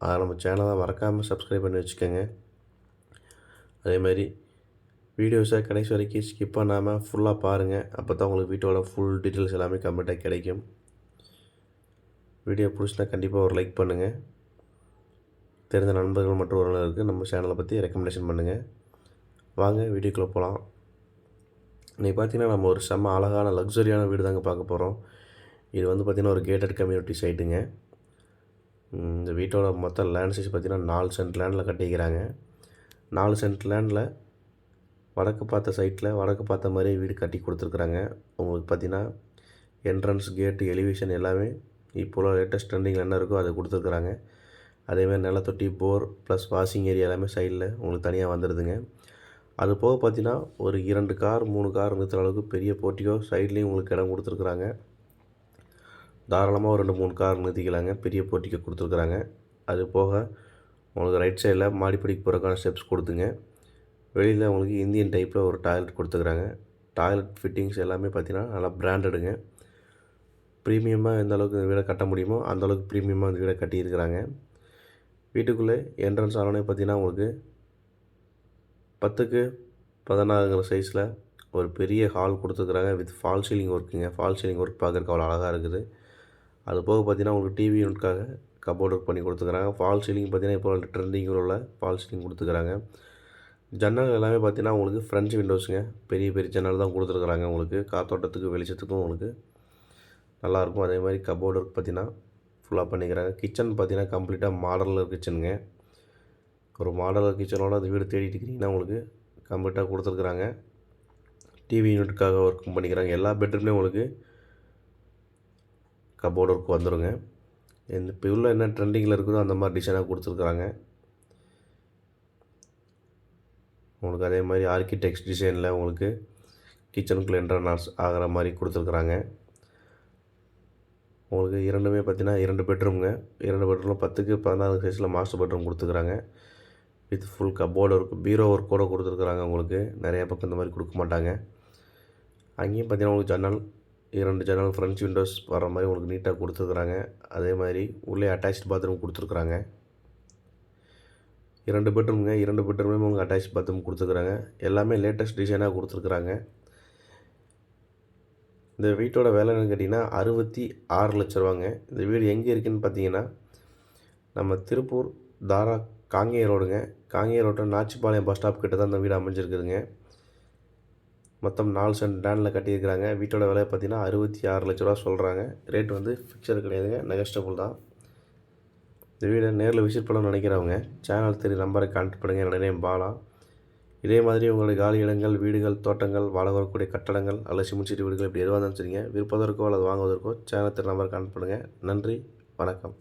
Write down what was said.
அதை நம்ம சேனலை மறக்காமல் சப்ஸ்கிரைப் பண்ணி வச்சுக்கோங்க. அதேமாதிரி வீடியோஸை கடைசி வரைக்கும் ஸ்கிப் பண்ணாமல் ஃபுல்லாக பாருங்கள் அப்போ தான் உங்களுக்கு வீட்டோட ஃபுல் டீட்டெயில்ஸ் எல்லாமே கம்ப்ளீட்டாக கிடைக்கும். வீடியோ பிடிச்சினா கண்டிப்பாக ஒரு லைக் பண்ணுங்கள் தெரிஞ்ச நண்பர்கள் மற்றும் உறவினருக்கு நம்ம சேனலை பற்றி ரெக்கமெண்டேஷன் பண்ணுங்கள் வாங்க வீடியோக்குள்ளே போகலாம் இன்றைக்கி பார்த்தீங்கன்னா நம்ம ஒரு செம்ம அழகான லக்ஸரியான வீடு தாங்க பார்க்க போகிறோம் இது வந்து பார்த்திங்கன்னா ஒரு கேட்டட் கம்யூனிட்டி சைட்டுங்க இந்த வீட்டோட மொத்த லேண்ட் சைஸ் பார்த்திங்கன்னா நாலு சென்ட் லேண்டில் கட்டிக்கிறாங்க. நாலு சென்ட் லேண்டில் வடக்கு பார்த்த சைட்டில் வடக்கு பார்த்த மாதிரியே வீடு கட்டி கொடுத்துருக்குறாங்க. உங்களுக்கு பார்த்திங்கன்னா என்ட்ரன்ஸ் கேட்டு எலிவேஷன் எல்லாமே இப்போ லேட்டஸ்ட் ட்ரெண்டிங்கில் என்ன இருக்கோ அதை கொடுத்துருக்குறாங்க. அதேமாதிரி நிலத்தொட்டி போர் ப்ளஸ் வாஷிங் ஏரியா எல்லாமே சைடில் உங்களுக்கு தனியாக வந்துடுதுங்க அது போக பார்த்தீங்கன்னா ஒரு இரண்டு கார் மூணு கார் நிறுத்துகிற அளவுக்கு பெரிய போட்டியோ சைட்லேயும் உங்களுக்கு இடம் கொடுத்துருக்குறாங்க. தாராளமாக ஒரு ரெண்டு மூணு கார் நிறுத்திக்கலாங்க. பெரிய போட்டிக்கு கொடுத்துருக்குறாங்க. அது போக உங்களுக்கு ரைட் சைடில் மாடிப்படிக்கு போகிறக்கான ஸ்டெப்ஸ் கொடுத்துங்க. வெளியில் உங்களுக்கு இந்தியன் டைப்பில் ஒரு டாய்லெட் கொடுத்துருக்குறாங்க டாய்லெட் ஃபிட்டிங்ஸ் எல்லாமே பார்த்தீங்கன்னா நல்லா பிராண்டடுங்க ப்ரீமியமாக எந்த அளவுக்கு இந்த வீடை கட்ட முடியுமோ அந்த அளவுக்கு ப்ரீமியமாக இந்த வீடை கட்டியிருக்கிறாங்க. வீட்டுக்குள்ளே என்ட்ரன்ஸ் ஆனோடனே பார்த்தீங்கன்னா உங்களுக்கு பத்துக்கு பதினாறுங்கிற சைஸில் ஒரு பெரிய ஹால் கொடுத்துருக்குறாங்க. வித் ஃபால் சீலிங் ஒர்க்குங்க ஃபால் சீலிங் ஒர்க் பார்க்குறக்கு அவ்வளோ அழகாக இருக்குது. அது போக பார்த்தீங்கன்னா உங்களுக்கு டிவி யூனிட்காக கபோர்ட் ஒர்க் பண்ணி கொடுத்துருக்குறாங்க ஃபால் சீலிங் பார்த்தீங்கன்னா இப்போ ட்ரெண்டிங்கில் உள்ள ஃபால் சீலிங் கொடுத்துக்கிறாங்க. ஜன்னல் எல்லாமே பார்த்தீங்கன்னா உங்களுக்கு ஃப்ரெண்ட்ஸ் விண்டோஸுங்க பெரிய பெரிய ஜன்னல் தான் கொடுத்துருக்குறாங்க உங்களுக்கு. காத்தோட்டத்துக்கு வெளிச்சத்துக்கும் உங்களுக்கு நல்லாயிருக்கும் அதே மாதிரி கபோர்ட் ஒர்க் பார்த்தீங்கன்னா ஃபுல்லாக பண்ணிக்கிறாங்க. கிச்சன் பார்த்தீங்கன்னா கம்ப்ளீட்டாக மாடலில் கிச்சனுங்க ஒரு மாடலர் கிச்சனோட அந்த வீடு தேடிட்டு இருக்கிறீங்கன்னா உங்களுக்கு கம்ப்ளீட்டாக கொடுத்துருக்குறாங்க. டிவி யூனிட்டுக்காக ஒர்க்கும் பண்ணிக்கிறாங்க. எல்லா பெட்ரூம்லேயும் உங்களுக்கு கபோர்டு ஒர்க் வந்துடுங்க இந்த இப்போ உள்ள என்ன ட்ரெண்டிங்கில் இருக்குதோ அந்த மாதிரி டிசைனாக கொடுத்துருக்குறாங்க. உங்களுக்கு அதே மாதிரி ஆர்கிடெக்ட் டிசைனில் உங்களுக்கு கிச்சனுக்குள்ளே என்ட்ரன்ஸ் ஆகிற மாதிரி கொடுத்துருக்குறாங்க. உங்களுக்கு இரண்டுமே பார்த்தீங்கன்னா இரண்டு பெட்ரூம்ங்க இரண்டு பெட்ரூமில் பத்துக்கு பதினாறு சைஸில் மாஸ்டர் பெட்ரூம் கொடுத்துருக்குறாங்க. With full cupboard work bureau work கூட கொடுத்துருக்குறாங்க உங்களுக்கு. நிறையா பக்கம் இந்த மாதிரி கொடுக்க மாட்டாங்க. அங்கேயும் பார்த்தீங்கன்னா உங்களுக்கு ஜன்னல் இரண்டு ஜன்னல் ஃப்ரண்ட்ஸ் விண்டோஸ் வர மாதிரி உங்களுக்கு நீட்டாக கொடுத்துருக்குறாங்க. அதே மாதிரி உள்ளே அட்டாச் பாத்ரூம் கொடுத்துருக்குறாங்க. இரண்டு பெட்ரூம்ங்க இரண்டு பெட்ரூமே உங்களுக்கு அட்டாச் பாத்ரூம் கொடுத்துருக்குறாங்க. எல்லாமே லேட்டஸ்ட் டிசைனாக கொடுத்துருக்குறாங்க. இந்த வீட்டோட விலை என்னன்னு கேட்டிங்கன்னா அறுபத்தி ஆறு லட்ச ரூபாங்க. இந்த வீடு எங்கே இருக்குதுன்னு பார்த்தீங்கன்னா நம்ம திருப்பூர் தாரா காங்கேய ரோடுங்க. காங்கேய ரோட்டில் நாச்சிபாளையம் பஸ் ஸ்டாப் கிட்ட தான் இந்த வீடு அமைஞ்சிருக்குதுங்க. மொத்தம் நாலு சென்ட் லேண்டில் கட்டியிருக்கிறாங்க. வீட்டோட விலை பார்த்தீங்கன்னா அறுபத்தி ஆறு லட்ச ரூபா சொல்கிறாங்க ரேட் வந்து ஃபிக்சர் கிடையாதுங்க. நெகஸ்டபுள் தான். இந்த வீடை நேரில் விசிட் பண்ணணும்னு நினைக்கிறவங்க சேனல் தெரிய நம்பரை கான்டாக்ட் பண்ணுங்கள் என்னோட நேம் பாலா. இதே மாதிரி உங்களுடைய காலி இடங்கள் வீடுகள் தோட்டங்கள் வாழ வரக்கூடிய கட்டடங்கள் அல்லது சிமெண்ட் வீடுகள் இப்படி எதுவாக இருந்தாலும் சரிங்க. விற்பதற்கோ அல்லது வாங்குவதற்கோ சேனல் தெரிய நம்பரை கான்டாக்ட் பண்ணுங்கள் நன்றி வணக்கம்.